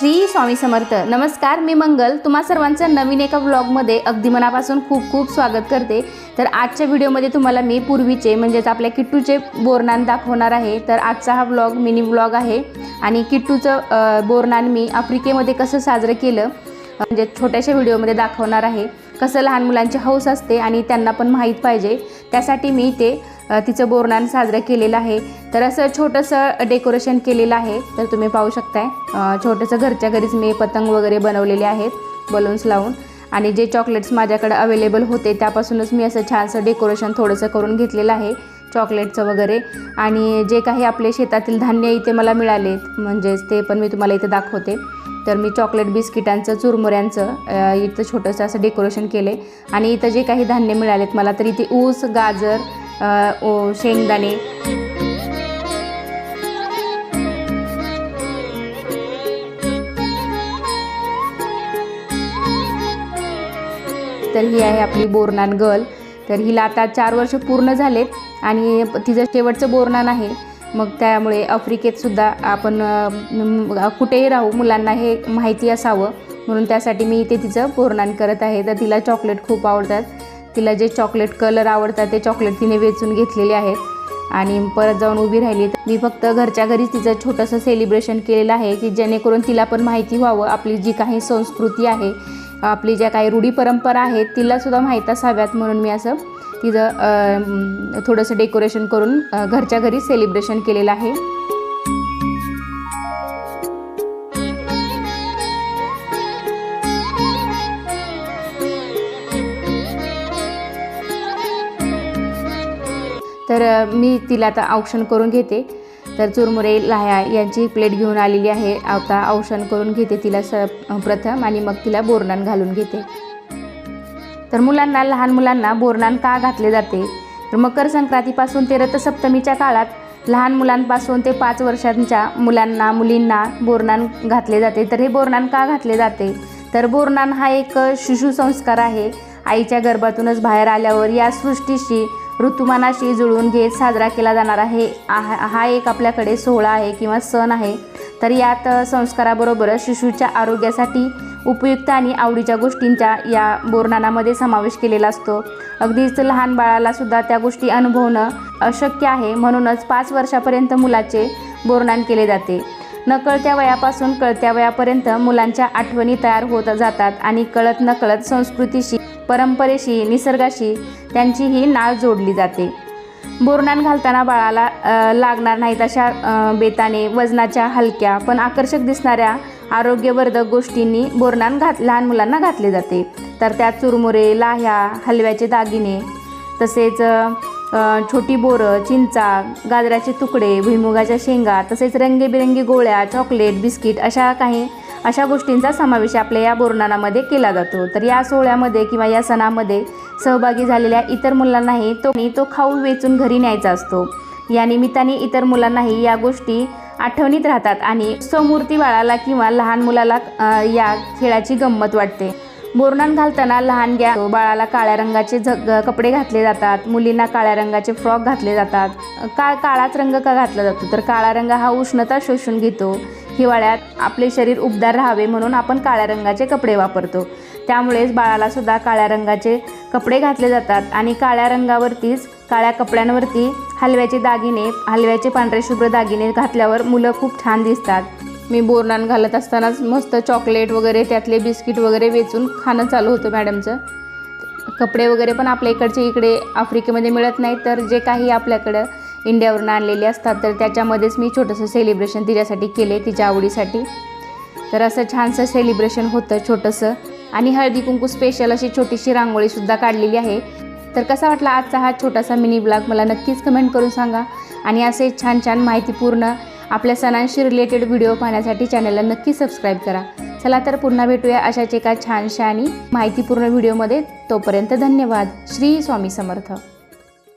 श्री स्वामी समर्थ. नमस्कार मी मंगल. तुम्हा सर्वांचं नवीन एका व्लॉगमध्ये अगदी मनापासून खूप खूप स्वागत करते. तर आजच्या व्हिडिओमध्ये तुम्हाला मी पूर्वीचे म्हणजेच आपल्या किट्टूचे बोरनान दाखवणार आहे. तर आजचा हा व्लॉग मिनी व्लॉग आहे. आणि किट्टूचं बोरनान मी आफ्रिकेमध्ये कसं साजरं केलं म्हणजे छोट्याशा व्हिडिओमध्ये दाखवणार आहे. कसं लहान मुलांची हौस असते आणि त्यांना पण माहीत पाहिजे. त्यासाठी मी ते तिचं बोरणान साजरं केलेलं आहे. तर असं छोटंसं डेकोरेशन केलेलं आहे. तर तुम्ही पाहू शकताय. छोटंसं घरच्या घरीच मी पतंग वगैरे बनवलेले आहेत बलून्स लावून. आणि जे चॉकलेट्स माझ्याकडे अवेलेबल होते त्यापासूनच मी असं छानसं डेकोरेशन थोडंसं करून घेतलेलं आहे चॉकलेटचं वगैरे. आणि जे काही आपले शेतातील धान्य इथे मला मिळालेत म्हणजेच ते पण मी तुम्हाला इथे दाखवते. तर मी चॉकलेट बिस्किटांचं चुरमुऱ्यांचं इथं छोटंसं असं डेकोरेशन केले आणि इथं जे काही धान्य मिळालेत मला तर इथे ऊस गाजर ओ शेंगदाणे. तर ही आहे आपली बोरनान गर्ल तर हिला आता चार वर्ष पूर्ण झालेत आणि तिचं शेवटचं बोरनान आहे. मग त्यामुळे आफ्रिकेतसुद्धा आपण कुठेही राहू मुलांना हे माहिती असावं. म्हणून त्यासाठी मी इथे तिचं बोरनान करत आहे. तर तिला चॉकलेट खूप आवडतात. तिला जे चॉकलेट कलर आवडतात ते चॉकलेट तिने वेचून घेतलेले आहेत. आणि परत जाऊन उभी राहिली. तर मी फक्त घरच्या घरीच तिचं छोटंसं सेलिब्रेशन केलेलं आहे की जेणेकरून तिला पण माहिती व्हावं. आपली जी काही संस्कृती आहे आपली ज्या काही रूढी परंपरा आहेत तिलासुद्धा माहीत असाव्यात म्हणून मी असं तिचं थोडंसं डेकोरेशन करून घरच्या घरी सेलिब्रेशन केलेलं आहे. तर मी तिला आता औक्षण करून घेते. तर चुरमुरे लाह्या यांची प्लेट घेऊन आलेली आहे. आता औक्षण करून घेते तिला स प्रथम आणि मग तिला बोरणान घालून घेते. तर मुलांना लहान मुलांना बोरनान का घातले जाते? तर मकर संक्रांतीपासून ते रथसप्तमीच्या काळात लहान मुलांपासून ते पाच वर्षांच्या मुलांना मुलींना बोरनान घातले जाते. तर हे बोरनान का घातले जाते? तर बोरनान हा एक शिशुसंस्कार आहे. आईच्या गर्भातूनच बाहेर आल्यावर या सृष्टीशी ऋतुमानाशी जुळवून घेत साजरा केला जाणार आहे. हा हा एक आपल्याकडे सोहळा आहे किंवा सण आहे. तर यात संस्काराबरोबरच शिशूच्या आरोग्यासाठी उपयुक्त आणि आवडीच्या गोष्टींच्या या बोरनानामध्ये समावेश केलेला असतो. अगदीच लहान बाळाला सुद्धा त्या गोष्टी अनुभवणं अशक्य आहे म्हणूनच पाच वर्षापर्यंत मुलाचे बोरनान केले जाते. नकळत्या वयापासून कळत्या वयापर्यंत मुलांच्या आठवणी तयार होत जातात आणि कळत नकळत संस्कृतीशी परंपरेशी निसर्गाशी त्यांची ही नाळ जोडली जाते. बोरनान घालताना बाळाला लागणार नाहीत अशा बेताने वजनाच्या हलक्या पण आकर्षक दिसणाऱ्या आरोग्यवर्धक गोष्टींनी बोरणान घात लहान मुलांना घातले जाते. तर त्यात चुरमुरे लाह्या हलव्याचे दागिने तसेच छोटी बोरं चिंचा गाजराचे तुकडे भुईमुगाच्या शेंगा तसेच रंगीबेरंगी गोळ्या चॉकलेट बिस्किट अशा काही अशा गोष्टींचा समावेश आपल्या या बोरणानामध्ये केला जातो. तर या सोहळ्यामध्ये किंवा या सणामध्ये सहभागी झालेल्या इतर मुलांनाही तो तो खाऊ वेचून घरी न्यायचा असतो. या निमित्ताने इतर मुलांनाही या गोष्टी आठवणीत राहतात आणि समूर्ती बाळाला किंवा लहान मुलाला या खेळाची गंमत वाटते. बोरणान घालताना लहान ग्या बाळाला काळ्या रंगाचे झग कपडे घातले जातात. मुलींना काळ्या रंगाचे फ्रॉक घातले जातात. का काळाच रंग का घातला जातो? तर काळा रंग हा उष्णता शोषून घेतो. हिवाळ्यात आपले शरीर उबदार राहावे म्हणून आपण काळ्या रंगाचे कपडे वापरतो. त्यामुळेच बाळाला सुद्धा काळ्या रंगाचे कपडे घातले जातात आणि काळ्या रंगावरतीच काळ्या कपड्यांवरती हलव्याचे दागिने हलव्याचे पांढरे शुभ्र दागिने घातल्यावर मुलं खूप छान दिसतात. मी बोरनान घालत असतानाच मस्त चॉकलेट वगैरे त्यातले बिस्किट वगैरे वेचून खाणं चालू होतं मॅडमचं. कपडे वगैरे पण आपल्या इकडचे इकडे आफ्रिकेमध्ये मिळत नाही तर जे काही आपल्याकडं इंडियावरून आणलेले असतात. तर त्याच्यामध्येच मी छोटंसं सेलिब्रेशन तिच्यासाठी केले तिच्या आवडीसाठी. तर असं छानसं सेलिब्रेशन होतं छोटंसं. आणि हळदी कुंकू स्पेशल अशी छोटीशी रांगोळीसुद्धा काढलेली आहे. तर कसा वाटला आजचा हा छोटासा मिनी ब्लॉग मला नक्कीच कमेंट करून सांगा. आणि असे छान छान माहितीपूर्ण आपल्या सणांशी रिलेटेड व्हिडिओ पाहण्यासाठी चॅनलला नक्की सबस्क्राईब करा. चला तर पुन्हा भेटूया अशाच एका छानशा आणि माहितीपूर्ण व्हिडिओमध्ये तोपर्यंत धन्यवाद. श्री स्वामी समर्थ.